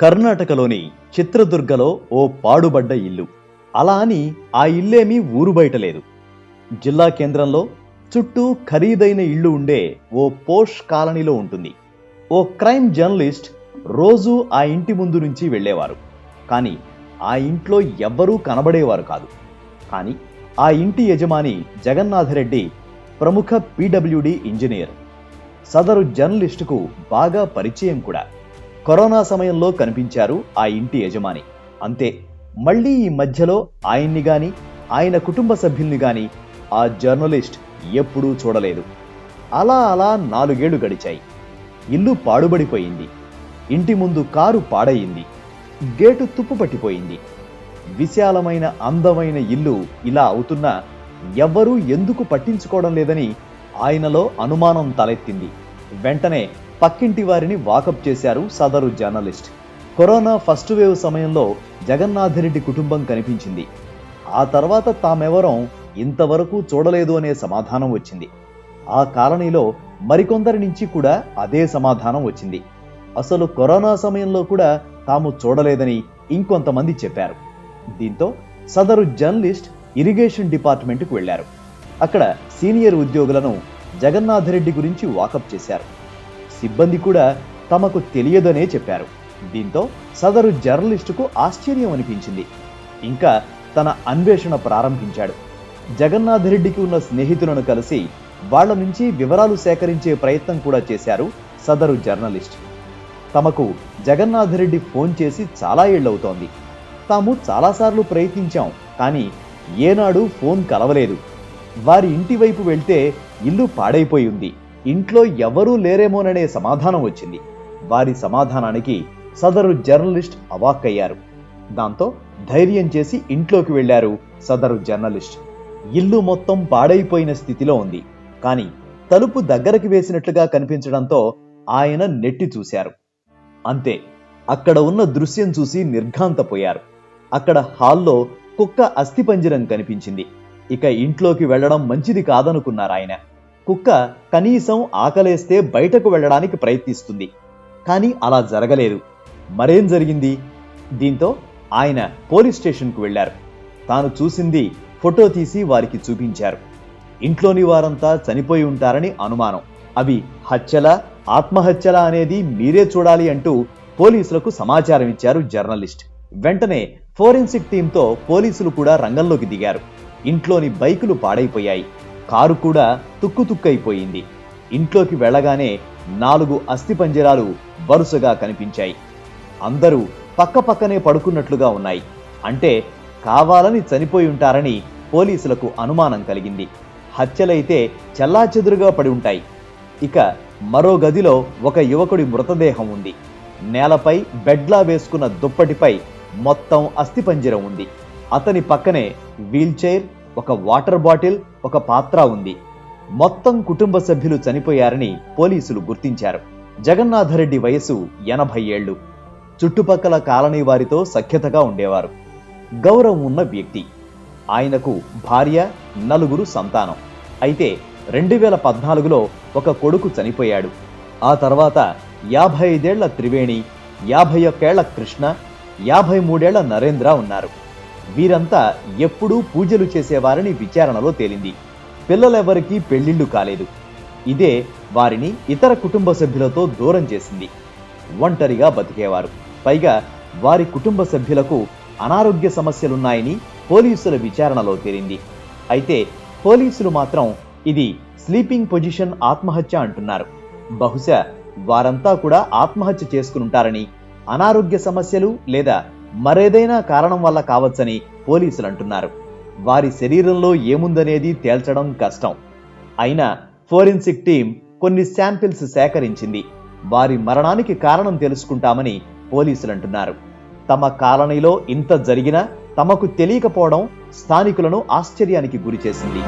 కర్ణాటకలోని చిత్రదుర్గలో ఓ పాడుబడ్డ ఇల్లు. అలా అని ఆ ఇల్లేమీ ఊరు బయట లేదు. జిల్లా కేంద్రంలో చుట్టూ ఖరీదైన ఇల్లు ఉండే ఓ పోష్ కాలనీలో ఉంటుంది. ఓ క్రైమ్ జర్నలిస్ట్ రోజూ ఆ ఇంటి ముందు నుంచి వెళ్ళేవారు. కానీ ఆ ఇంట్లో ఎవ్వరూ కనబడేవారు కాదు. కానీ ఆ ఇంటి యజమాని జగన్నాథరెడ్డి ప్రముఖ పీడబ్ల్యూడి ఇంజనీర్. సదరు జర్నలిస్టుకు బాగా పరిచయం కూడా. కరోనా సమయంలో కనిపించారు ఆ ఇంటి యజమాని. అంతే మళ్ళీ ఈ మధ్యలో ఆయన్ని గాని ఆయన కుటుంబ సభ్యుల్ని గాని ఆ జర్నలిస్ట్ ఎప్పుడూ చూడలేదు. అలా అలా నాలుగేళ్ళు గడిచాయి. ఇల్లు పాడుబడిపోయింది. ఇంటి ముందు కారు పాడయింది. గేటు తుప్పు పట్టిపోయింది విశాలమైన అందమైన ఇల్లు ఇలా అవుతున్నా ఎవ్వరూ ఎందుకు పట్టించుకోవడం లేదని ఆయనలో అనుమానం తలెత్తింది. వెంటనే పక్కింటి వారిని వాకప్ చేశారు సదరు జర్నలిస్ట్. కరోనా ఫస్ట్ వేవ్ సమయంలో జగన్నాథరెడ్డి కుటుంబం కనిపించింది. ఆ తర్వాత తామెవరం ఇంతవరకు చూడలేదు అనే సమాధానం వచ్చింది. ఆ కాలనీలో మరికొందరి నుంచి కూడా అదే సమాధానం వచ్చింది. అసలు కరోనా సమయంలో కూడా తాము చూడలేదని ఇంకొంతమంది చెప్పారు. దీంతో సదరు జర్నలిస్ట్ ఇరిగేషన్ డిపార్ట్మెంట్కు వెళ్ళారు అక్కడ సీనియర్ ఉద్యోగులను జగన్నాథరెడ్డి గురించి వాకప్ చేశారు. సిబ్బంది కూడా తమకు తెలియదనే చెప్పారు. దీంతో సదరు జర్నలిస్టుకు ఆశ్చర్యం అనిపించింది. ఇంకా తన అన్వేషణ ప్రారంభించాడు. జగన్నాథరెడ్డికి ఉన్న స్నేహితులను కలిసి వాళ్ళ నుంచి వివరాలు సేకరించే ప్రయత్నం కూడా చేశారు సదరు జర్నలిస్ట్. తమకు జగన్నాథరెడ్డి ఫోన్ చేసి చాలా ఏళ్ళవుతోంది. తాము చాలాసార్లు ప్రయత్నించాం కానీ ఏనాడు ఫోన్ కలవలేదు. వారి ఇంటి వైపు వెళ్తే ఇల్లు పాడైపోయి ఉంది. ఇంట్లో ఎవరూ లేరేమోననే సమాధానం వచ్చింది. వారి సమాధానానికి సదరు జర్నలిస్ట్ అవాక్కయ్యారు దాంతో ధైర్యం చేసి ఇంట్లోకి వెళ్ళారు సదరు జర్నలిస్ట్. ఇల్లు మొత్తం పాడైపోయిన స్థితిలో ఉంది. కానీ తలుపు దగ్గరకు వేసినట్లుగా కనిపించడంతో ఆయన నెట్టి చూశారు. అంతే అక్కడ ఉన్న దృశ్యం చూసి నిర్ఘాంతపోయారు. అక్కడ హాల్లో కుక్క అస్థిపంజరం కనిపించింది. ఇక ఇంట్లోకి వెళ్ళడం మంచిది కాదనుకున్నారు ఆయన. కుక్క కనీసం ఆకలేస్తే బయటకు వెళ్ళడానికి ప్రయత్నిస్తుంది. కానీ అలా జరగలేదు. మరేం జరిగింది? దీంతో ఆయన పోలీస్ స్టేషన్కు వెళ్ళారు తాను చూసింది ఫోటో తీసి వారికి చూపించారు. ఇంట్లోని వారంతా చనిపోయి ఉంటారని అనుమానం. అవి హత్యల ఆత్మహత్యల అనేది మీరే చూడాలి అంటూ పోలీసులకు సమాచారం ఇచ్చారు జర్నలిస్ట్. వెంటనే ఫోరెన్సిక్ టీంతో పోలీసులు కూడా రంగంలోకి దిగారు. ఇంట్లోని బైకులు పాడైపోయాయి. కారు కూడా తుక్కుతుక్కైపోయింది ఇంట్లోకి వెళ్ళగానే నాలుగు అస్థిపంజరాలు వరుసగా కనిపించాయి. అందరూ పక్కపక్కనే పడుకున్నట్లుగా ఉన్నాయి. అంటే కావాలని చనిపోయి ఉంటారని పోలీసులకు అనుమానం కలిగింది. హత్యలైతే చెల్లాచెదురుగా పడి ఉంటాయి. ఇక మరో గదిలో ఒక యువకుడి మృతదేహం ఉంది. నేలపై బెడ్లా వేసుకున్న దుప్పటిపై మొత్తం అస్థిపంజరం ఉంది. అతని పక్కనే వీల్చైర్ ఒక వాటర్ బాటిల్ ఒక పాత్ర ఉంది. మొత్తం కుటుంబ సభ్యులు చనిపోయారని పోలీసులు గుర్తించారు. జగన్నాథరెడ్డి వయసు ఎనభై ఏళ్ళు చుట్టుపక్కల కాలనీ వారితో సఖ్యతగా ఉండేవారు. గౌరవం ఉన్న వ్యక్తి. ఆయనకు భార్య నలుగురు సంతానం. అయితే రెండు వేల పద్నాలుగులో ఒక కొడుకు చనిపోయాడు. ఆ తర్వాత యాభై ఐదేళ్ళ త్రివేణి యాభై ఒక్కేళ్ళ కృష్ణ యాభై మూడేళ్ళ నరేంద్ర ఉన్నారు. వీరంతా ఎప్పుడూ పూజలు చేసేవారని విచారణలో తేలింది. పిల్లలెవరికీ పెళ్ళిళ్ళు కాలేదు. ఇదే వారిని ఇతర కుటుంబ సభ్యులతో దూరం చేసింది. ఒంటరిగా బతికేవారు. పైగా వారి కుటుంబ సభ్యులకు అనారోగ్య సమస్యలున్నాయని పోలీసుల విచారణలో తేలింది. అయితే పోలీసులు మాత్రం ఇది స్లీపింగ్ పొజిషన్ ఆత్మహత్య అంటున్నారు. బహుశా వారంతా కూడా ఆత్మహత్య చేసుకునుంటారని అనారోగ్య సమస్యలు లేదా మరేదైనా కారణం వల్ల కావచ్చని పోలీసులు అంటున్నారు వారి శరీరంలో ఏముందనేది తేల్చడం కష్టం. అయినా ఫోరెన్సిక్ టీం కొన్ని శాంపిల్స్ సేకరించింది. వారి మరణానికి కారణం తెలుసుకుంటామని పోలీసులు అంటున్నారు తమ కాలనీలో ఇంత జరిగినా తమకు తెలియకపోవడం స్థానికులను ఆశ్చర్యానికి గురిచేసింది.